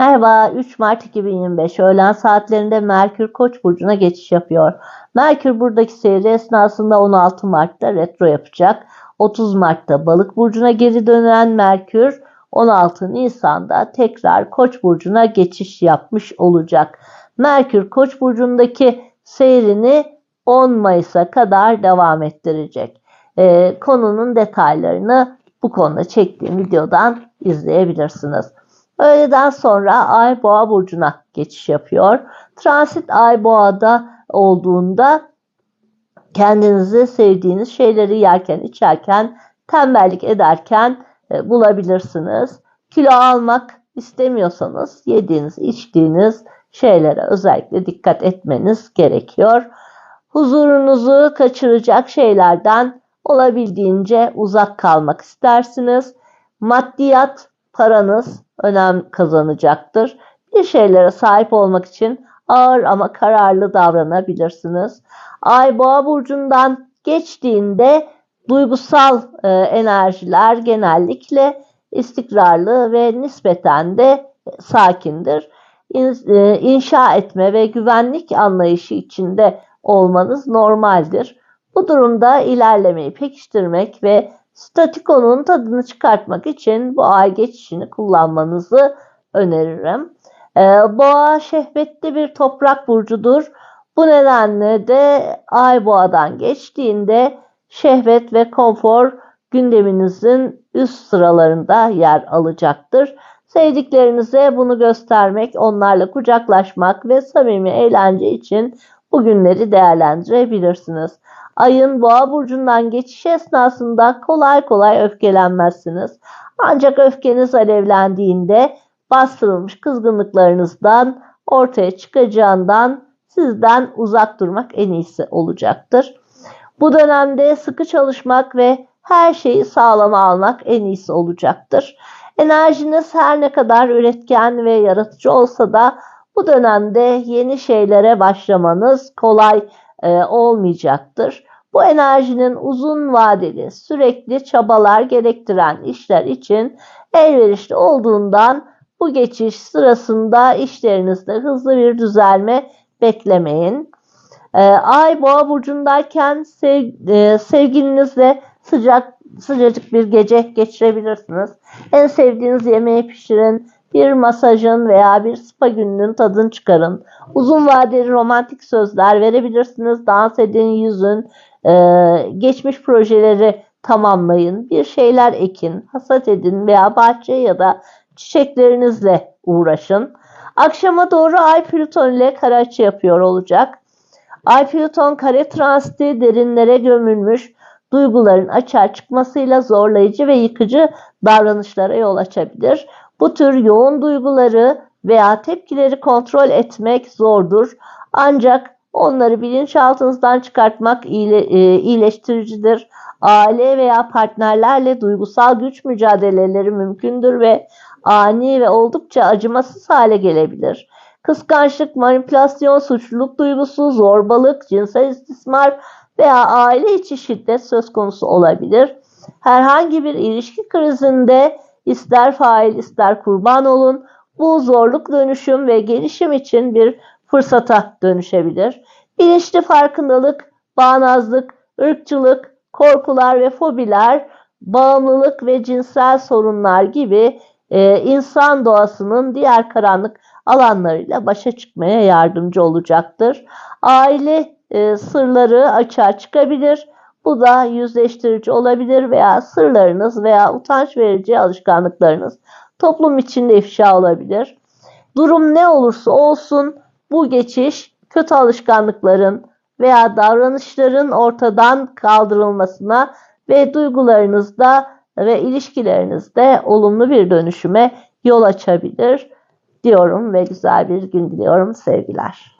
Merhaba, 3 Mart 2025 öğlen saatlerinde Merkür Koç burcuna geçiş yapıyor. Merkür buradaki seyri esnasında 16 Mart'ta retro yapacak. 30 Mart'ta Balık burcuna geri dönen Merkür 16 Nisan'da tekrar Koç burcuna geçiş yapmış olacak. Merkür Koç burcundaki seyrini 10 Mayıs'a kadar devam ettirecek. Ee, konunun detaylarını bu konuda çektiğim videodan izleyebilirsiniz. Öğleden sonra Ay Boğa burcuna geçiş yapıyor. Transit Ay Boğa'da olduğunda kendinizi sevdiğiniz şeyleri yerken, içerken, tembellik ederken e, bulabilirsiniz. Kilo almak istemiyorsanız yediğiniz, içtiğiniz şeylere özellikle dikkat etmeniz gerekiyor. Huzurunuzu kaçıracak şeylerden olabildiğince uzak kalmak istersiniz. Maddiyat, paranız önem kazanacaktır. Bir şeylere sahip olmak için ağır ama kararlı davranabilirsiniz. Ay boğa burcundan geçtiğinde duygusal e, enerjiler genellikle istikrarlı ve nispeten de sakindir. İn, e, inşa etme ve güvenlik anlayışı içinde olmanız normaldir. Bu durumda ilerlemeyi pekiştirmek ve statikonun tadını çıkartmak için ay geçişini kullanmanızı öneririm. Ee, boğa şehvetli bir toprak burcudur. Bu nedenle de ay boğadan geçtiğinde şehvet ve konfor gündeminizin üst sıralarında yer alacaktır. Sevdiklerinize bunu göstermek, onlarla kucaklaşmak ve samimi eğlence için bu günleri değerlendirebilirsiniz. Ayın boğa burcundan geçiş esnasında kolay kolay öfkelenmezsiniz. Ancak öfkeniz alevlendiğinde bastırılmış kızgınlıklarınızdan ortaya çıkacağından sizden uzak durmak en iyisi olacaktır. Bu dönemde sıkı çalışmak ve her şeyi sağlama almak en iyisi olacaktır. Enerjiniz her ne kadar üretken ve yaratıcı olsa da bu dönemde yeni şeylere başlamanız kolay e, olmayacaktır. Bu enerjinin uzun vadeli, sürekli çabalar gerektiren işler için elverişli olduğundan bu geçiş sırasında işlerinizde hızlı bir düzelme beklemeyin. Ee, Ay boğa burcundayken sev, e, sevgilinizle sıcak sıcacık bir gece geçirebilirsiniz. En sevdiğiniz yemeği pişirin, bir masajın veya bir spa gününün tadını çıkarın. Uzun vadeli romantik sözler verebilirsiniz. Dans edin, yüzün, ee, geçmiş projeleri tamamlayın. Bir şeyler ekin, hasat edin veya bahçe ya da çiçeklerinizle uğraşın. Akşama doğru Ay Plüton ile kare yapıyor olacak. Ay Plüton kare transiti derinlere gömülmüş duyguların açığa çıkmasıyla zorlayıcı ve yıkıcı davranışlara yol açabilir. Bu tür yoğun duyguları veya tepkileri kontrol etmek zordur. Ancak onları bilinçaltınızdan çıkartmak e, iyileştiricidir. Aile veya partnerlerle duygusal güç mücadeleleri mümkündür ve ani ve oldukça acımasız hale gelebilir. Kıskançlık, manipülasyon, suçluluk duygusu, zorbalık, cinsel istismar veya aile içi şiddet söz konusu olabilir. Herhangi bir ilişki krizinde ister fail ister kurban olun bu zorluk dönüşüm ve gelişim için bir fırsata dönüşebilir. Bilinçli farkındalık, bağnazlık, ırkçılık, korkular ve fobiler, bağımlılık ve cinsel sorunlar gibi e, insan doğasının diğer karanlık alanlarıyla başa çıkmaya yardımcı olacaktır. Aile e, sırları açığa çıkabilir. Bu da yüzleştirici olabilir veya sırlarınız veya utanç verici alışkanlıklarınız toplum içinde ifşa olabilir. Durum ne olursa olsun bu geçiş kötü alışkanlıkların veya davranışların ortadan kaldırılmasına ve duygularınızda ve ilişkilerinizde olumlu bir dönüşüme yol açabilir diyorum ve güzel bir gün diliyorum sevgiler.